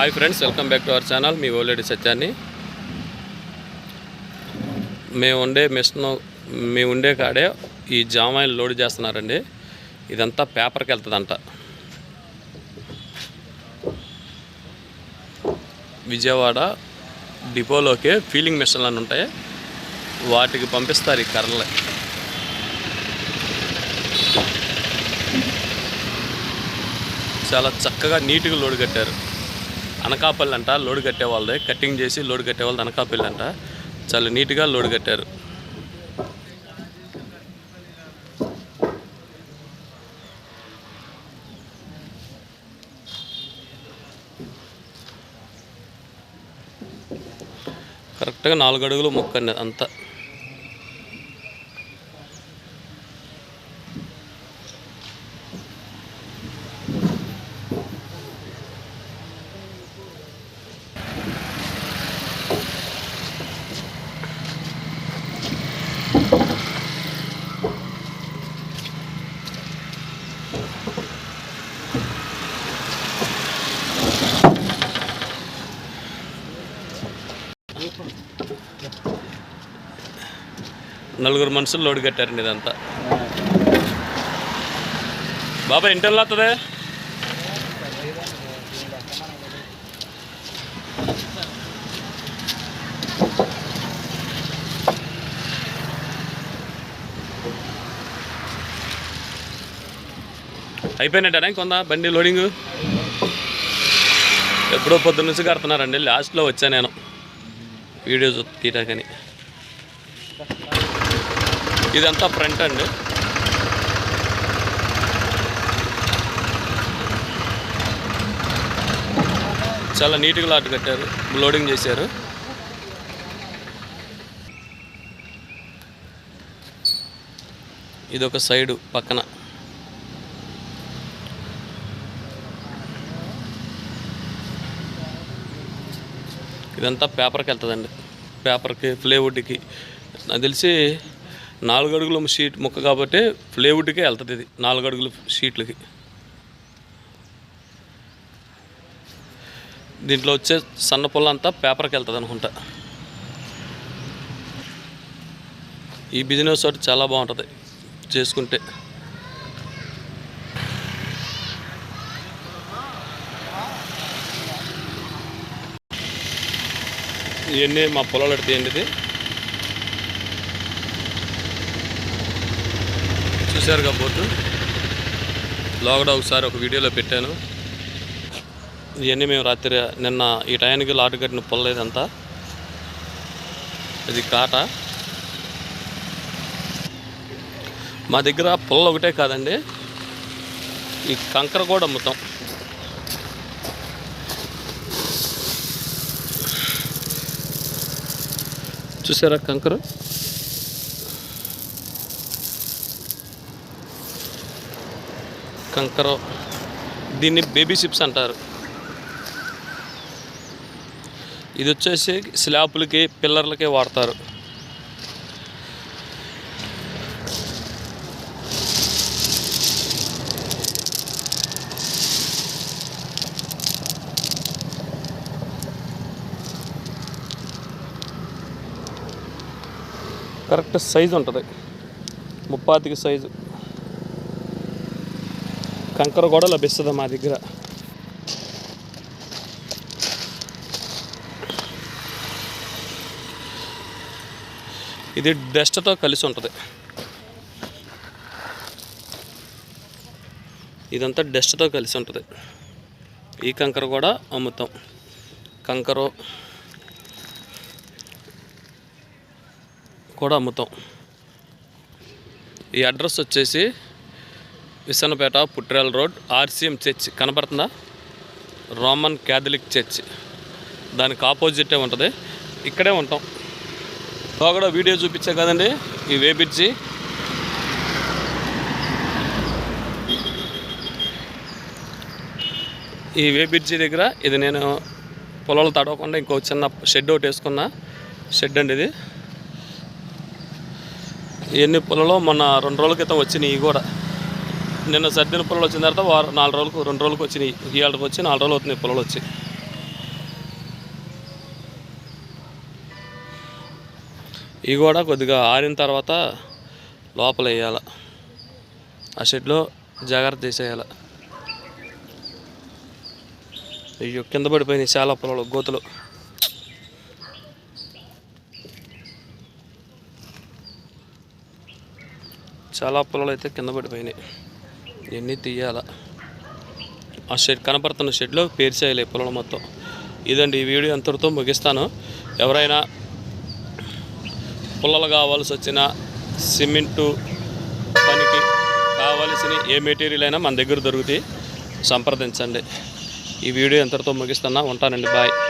Hi friends welcome back to our channel మీ ఓలేడి సత్యాన్ని. మేము ఉండే మిషన్ మేము ఉండే కాడే ఈ జామాయిలు లోడ్ చేస్తున్నారండి. ఇదంతా పేపర్కి వెళ్తుందంట. విజయవాడ డిపోలోకి ఫీలింగ్ మిషన్లు అని ఉంటాయి. వాటికి పంపిస్తారు ఈ కర్రలు. చాలా చక్కగా నీట్గా లోడ్ కట్టారు. అనకాపల్లి అంట లోడ్ కట్టే వాళ్ళది. కటింగ్ చేసి లోడ్ కట్టే వాళ్ళది అనకాపల్లి అంట. చాలా నీట్గా లోడ్ కట్టారు. కరెక్ట్గా నాలుగు అడుగులు మొక్క అంతా. నలుగురు మనుషులు లోడ్ కట్టారండి ఇదంతా. బాబా ఇంటర్లో వస్తుంది అయిపోయినట్టేనా ఇంకొందా బండి లోడింగ్? ఎప్పుడో పొద్దున్న నుంచి కడుతున్నారండి లాస్ట్లో వచ్చా నేను. వీడియోస్ తీయటాకని ఇదంతా ఫ్రంట్ అండి. చాలా నీట్గా లాట్ కట్టారు లోడింగ్ చేశారు. ఇది ఒక సైడు పక్కన. ఇదంతా పేపర్కి వెళ్తుందండి. పేపర్కి ప్లేవుడ్కి నాకు తెలిసి నాలుగు అడుగుల షీట్ ముక్క కాబట్టి ప్లేవుడ్కే వెళ్తుంది ఇది. నాలుగు అడుగుల షీట్లకి దీంట్లో వచ్చే సన్న పుల్ల అంతా పేపర్కి వెళ్తుంది అనుకుంటా. ఈ బిజినెస్ ఒకటి చాలా బాగుంటుంది చేసుకుంటే. ఇవన్నీ మా పొలాలు అడితే ఏంటిది? చూశారు బోటు లోగడ ఒకసారి ఒక వీడియోలో పెట్టాను. ఇవన్నీ మేము రాత్రి నిన్న ఈ టయానికి లాటు కట్టిన పొలలేదంతా. ఇది కాట. మా దగ్గర పుల్ల ఒకటే కాదండి. ఈ కంకర కూడా అమ్ముతాం. చూసారా కంకర? కంకర దీన్ని బేబీ చిప్స్ అంటారు. ఇది వచ్చేసి స్లాపులకి పిల్లర్లకి వాడతారు. కరెక్ట్ సైజు ఉంటుంది. ముప్పాతికి సైజు. కంకర కూడా లభిస్తుంది మా దగ్గర. ఇది డస్ట్తో కలిసి ఉంటుంది. ఇదంతా డస్ట్తో కలిసి ఉంటుంది. ఈ కంకర కూడా అమ్ముతాం. కంకర కూడా అమ్ముతాం. ఈ అడ్రస్ వచ్చేసి Visanapeta Putrela road RCM church. కనబడుతుందా? Roman Catholic church. దానికి ఆపోజిటే ఉంటుంది. ఇక్కడే ఉంటాం. కూడా వీడియో చూపించా కదండి ఈ వేబిడ్జి ఈ వే బ్రిడ్జి దగ్గర ఇది నేను పొలాలు తడవకుండా ఇంకో చిన్న షెడ్ ఒకటి వేసుకున్నా. షెడ్ అండి ఇది. ఎన్ని పొలలో మొన్న రెండు రోజుల క్రితం వచ్చినాయి ఇవి కూడా. నిన్న సర్దిన పొలలు వచ్చిన తర్వాత వారు నాలుగు రోజులకు రెండు రోజులకు వచ్చినాయి. ఇవాళకి వచ్చి నాలుగు రోజులు అవుతున్నాయి పొలలు వచ్చి. ఇవి కూడా కొద్దిగా ఆరిన తర్వాత లోపల వేయాల. ఆ షెడ్లో జాగ్రత్త తీసేయాల. అయ్యో కింద పడిపోయినాయి చాలా పొలాలు గోతులు. చాలా పొలాలు అయితే కింద పడిపోయినాయి. ఇవన్నీ తీయాల. ఆ షెడ్ కనపడుతున్న షెడ్లో పేర్చేయాలి పొలం మొత్తం. ఇదండి ఈ వీడియో అంతటితో ముగిస్తాను. ఎవరైనా పుల్లలు కావాల్సి వచ్చిన సిమెంటు పనికి కావలసిన ఏ మెటీరియల్ అయినా మన దగ్గర దొరుకుతాయి. సంప్రదించండి. ఈ వీడియో ఎంతటితో ముగిస్తున్నా. ఉంటానండి. బాయ్.